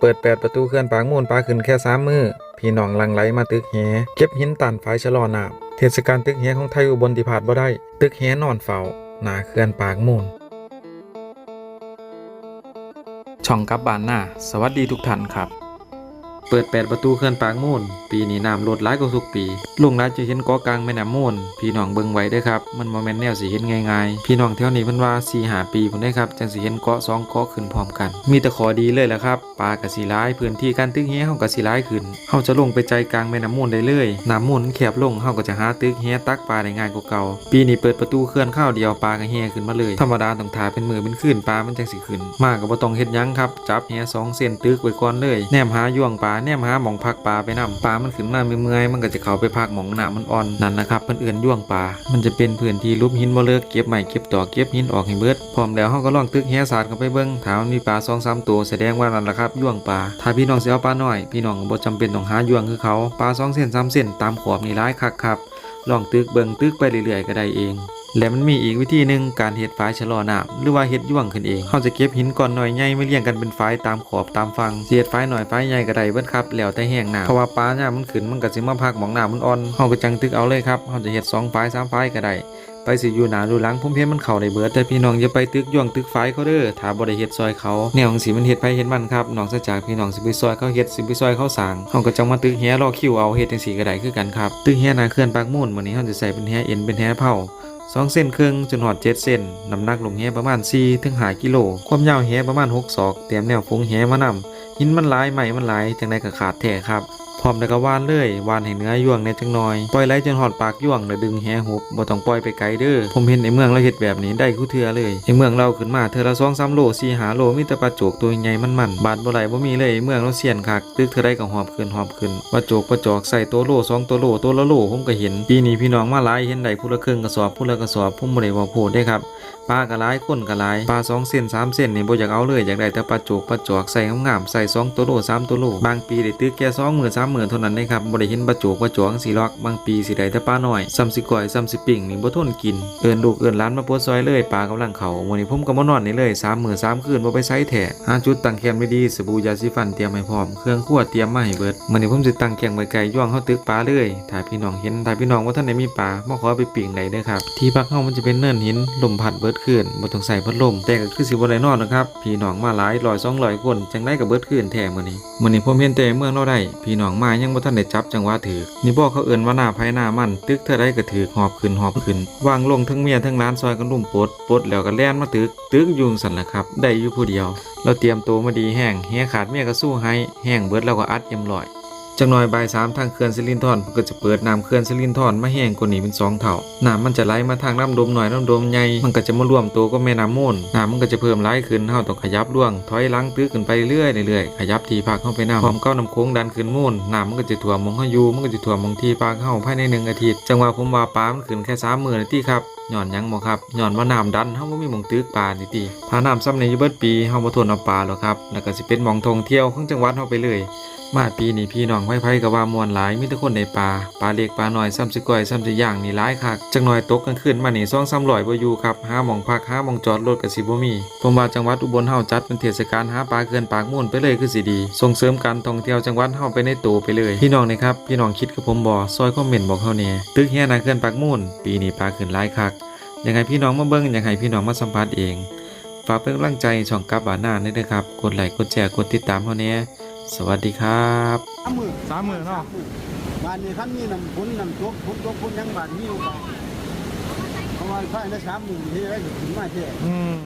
เปิดแปดประตูเขื่อนปากมูลปลาขึ้นแค่สามมือพี่น้องลังไหลมาตึกแหเก็บหินตันฝายชะลอนาบเทศกาลตึกแหของไทยอุบลที่ผ่านบ่ได้ ตึกแหนอนเฝ้าหนาเขื่อนปากมูลช่องกลับบ้านหน้า สวัสดีทุกท่านครับ เปิดแปดประตูเขื่อนปากมูลปีนี้น้ำลดหลายกว่าทุกปีลุงรัดจะเห็นกาะกลางแม่น้ำมูลพี่น้องเบิ่งไว้ด้อครับ มันโมเมนแนวสิเห็นง่ายๆ พี่น้องแถวนี้เพิ่นว่าสีหาปีพุ่นได้ครับจังสิเห็นเกาะสองเกาะขึ้นพร้อมกัน มีแต่ขอดีเลยแหละครับปลากะสิร้ายพื้นที่การตึกเฮียเฮาก็สิร้ายขึ้นเฮาจะลงไปใจกลางแม่น้ำมูลได้เลยน้ำมูลแคบลงเฮาก็จะหาตึกเฮียตักปลาได้ง่ายกว่าเก่าปีนี้เปิดประตูเขื่อนข้าวเดียวปลาก็เฮียขึ้นมาเลยธรรมดาต้องถ่าเป็นมือเป็นคืนปลามันจังสิขึ้นมากก็บ่ต้องเฮ็ดยังครับจับเฮียสองเส้นตึกไว้ก่อนเลยแนมหาย่วงปลาแนมหาหมองพักปลาไปนํปลามันขึ้นมาเมื่อยมันก็จะเข้าไปพักหมองหนามันอ่อนนั่นนะครับเพิ่อนเอื้นย่วงปลา มันจะเป็นพื้นที่ลุบหินบ่เลิกเก็บไม้เก็บต่อเก็บหินออกให้เบิดพร้อมแล้วเฮาก็ลองตึกเฮียสาดเข้าไปเบิ่งถามันมีปลา2-3ตัวแสดงว่านั่นล่ะครับย่วงปลาถ้าพี่น้องสิเอาปลาหน้อย พี่น้องบ่จำเป็นต้องหาย่วงคือเขาปลา2เส้น3เส้นตามขอบนี่หลายคักครับลองตึกเบิงตึกไปเรื่อยๆก็ได้เอง และมันมีอีกวิธีหนึ่งการเฮ็ดฝายชะลอน้ำหรือว่าเฮ็ดย่วงขึ้นเองเขาจะเก็บหินก้อนหน่อยใหญ่ไมาเรียงกันเป็นฝายตามขอบตามฟังเสิเฮ็ดฝายหน่อยฝายใหญ่ก็ได้เบิดครับแล้วแต่แห้งน้ำเพราะว่าปลาเนี่ยมันขึ้นมันก็สิมาพักหมองน้ำมันอ่อนเฮาก็จังตึกเอาเลยครับเฮาจะเฮ็ดสองฝายสามฝายก็ได้ไปสิอยู่หนาดูหลังผมเห็นมันเข้าได้เบิดแต่พี่น้องอย่าไปตึกย่วงตึกฝายเขาเด้อถาบ่ได้เฮ็ดซอยเขาแนวของสิมันเฮ็ดไปเฮ็ดมันครับน้อกจากพี่น้องสิไปซอยเขาเฮ็ดสิไปซอยเขาสางเฮาก็จังมาตึกแฮรอคิวเอาเฮ็ดจังซี่ก็ได้คือกันครับตึกแฮหนาเขื่อนปากมูลมื้อนี้เฮาจะใส่เป็นแฮเอ็นเป็นแฮเผา สองเส้นครึ่งจนหอดเจ็ดเส้นน้ำหนักลงแหประมาณ4ถึง5กิโล ความยาวแหประมาณ6ศอกเตรียมแนวฟงแหมานำหินมันหลายไหมมันหลายจังไดก็ขาดแท้ครับ พร้อมแล้วก็ว่านเลยวานให้เนื้อยวงในจังหน้อย ปล่อยไหลจนหอดปากยวงแล้วดึงแหหุบบ่ต้องปล่อยไปไกลเด้อ ผมเห็นในเมืองเราเฮ็ดแบบนี้ได้คู่เทือเลยในเมืองเราขึ้นมาเทือละ2 3โล4 5โลมีแต่ปลาโจกตัวใหญ่มันมันบาดบ่ไหลบ่มีเลยเมืองเราเสียนคักตึกเทือใดก็หอบขึ้นหอบขึ้นปลาโจกปลาจอกใส่ตัวโลสองตัวโลตัวละโลผมก็เห็นปีนี้พี่น้องมาหลายเห็นได้ผู้ละครึ่งกระสอบผู้ละกระสอบผมบ่ได้ว่าโพดได้ครับ ปลากระไรคนกระไรปลาสองเส้นสามเส้นนี่บ่อยากเอาเลยอยากได้แต่ปลาโจกปลาจอกใส่งามๆใส่สองตัวโลสามตัวโลบางปีได้ตื้อแค่สองหมื่นสามหมื่นเท่านั้นได้ครับบ่ได้เห็นปลาโจกปลาจอกสีลอกบางปีสิได้แต่ปลาหน้อยซ้ำสิก่อยซ้ำสิปิ่งนี่บ่ทนกินเอินลูกเอินหล้านมาปวดซอยเลยปลากำลังเขามื้อนี้ผมก็มานอนนี่เลยสามหมื้อสามคืนบ่ไปไสแท้หาจุดตั้งแคมป์ดีสบู่ยาสีฟันเตรียมให้พร้อมเครื่องครัวเตรียมมาให้เบิดมื้อนี้ผมสิตั้งแคมป์ไว้ไกลย่องเฮาตึกปลาเลยถ้ายพี่น้องเห็นถ้ายพี่น้องว่าท่านได้มีปลามาขอไปปิ่งได้เด้อครับที่พักเฮามันจะเป็นเนินหินลมพัดเบิดคืนบ่ต้องใส่พัดลม แต่ก็คือสิบ่ได้นอนนะครับพี่น้องมาหลายร้อยสองร้อยคนจังได้กับเบิดคืนแท้มื้อนี้มื้อนี้ผมเห็นแต่เมืองเราได้พี่น้องมายังบ่ทันได้จับจังหวะถือนี่บ่เขาเอิ้นว่าหน้าไผหน้ามัน ตึกเท่าใดก็ถือหอบขึ้นหอบขึ้นวางลงทั้งเมียทั้งร้านซอยกันลุ่มปดปดแล้วก็แล่นมาตึกตึกอยุงสั่นล่ะครับ ได้อยู่ผู้เดียว เราเตรียมตัวมาดีแห้งเฮียขาดเมียก็สู้ให้แห้งเบิดแล้วก็อัดเอ็มลอย จังหน่อยบ่ายสามทางเขื่อนสิรินธรเพิ่นก็จะเปิดน้ำเขื่อนสิรินธรมาแห้งกว่านี้เป็นสองเท่าน้ำมันจะไหลมาทางน้ำดมหน่อยน้ำดมใหญ่มันก็จะมารวมตัวกับแม่น้ำมูลน้ำมันก็จะเพิ่มไหลขึ้นเฮาต้องขยับล่วงถอยหลังตื้อขึ้นไปเรื่อยๆเรื่อยขยับทีพักเข้าไปน้ำพร้อมก้าวน้ำโค้งดันขึ้นมูลน้ำมันก็จะถ่วมมองเฮาอยู่มันก็จะถ่วมมองทีพักเฮาภายในหนึ่งอาทิตย์จังหวะผมว่าปลามันขึ้นแค่สามมื้อนที่ครับย้อนยังบ่ครับย้อนว่าน้ำดันเฮาบ่มีหม่องตึกปลานี่ติถ้าน้ำซ้ำในอยู่เบิดปีเฮาบ่ทนเอาปลาหรอกครับแล้วก็สิเป็นหม่องท่องเที่ยวของจังหวัดเฮาไปเลย มาปีนี้พี่น้องไผไผก็ว่ามวนหลายมีแต่คนในป่าปลาเล็กปลาน้อยซ้ำสิก้อยซ้ำสิย่างนี่หลายคักจังน้อยตกกลางคืนมานี่2 3 0 0บ่อยู่ครับหาหม่องพักหาหม่องจอดรถก็สิบ่มีผมว่าจังหวัดอุบลเฮาจัดเป็นเทศกาลหาปลาเกินปากม่นไปเลยคือสิดี ส่งเสริมการท่องเที่ยวจังหวัดเฮาไปในตัวไปเลย พี่น้องนะครับพี่น้องคิดกับผมบ่ซอยคอมเมนต์บอกเฮาแหน่ตึกแห่นาเกินปากม่นปีนี้ปลาขึ้นหลายคักยากให้พี่น้องมาเบิ่งยากให้พี่น้องมาสัมผัสเองฝากเป็นกำลังใจช่องกับบานาด้วยนะครับกดไลค์กดแชร์กดติดตามเฮาแน่ สวัสดีครับสามหมื่นสามหมื่นเนาะบ้านนี้คันมีน้ำพุนน้ำตกพุนตกพุนยังบ้านมีอยู่บ้านเพราะว่าภายในสามหมื่นที่ได้ถึงมาเท่อืม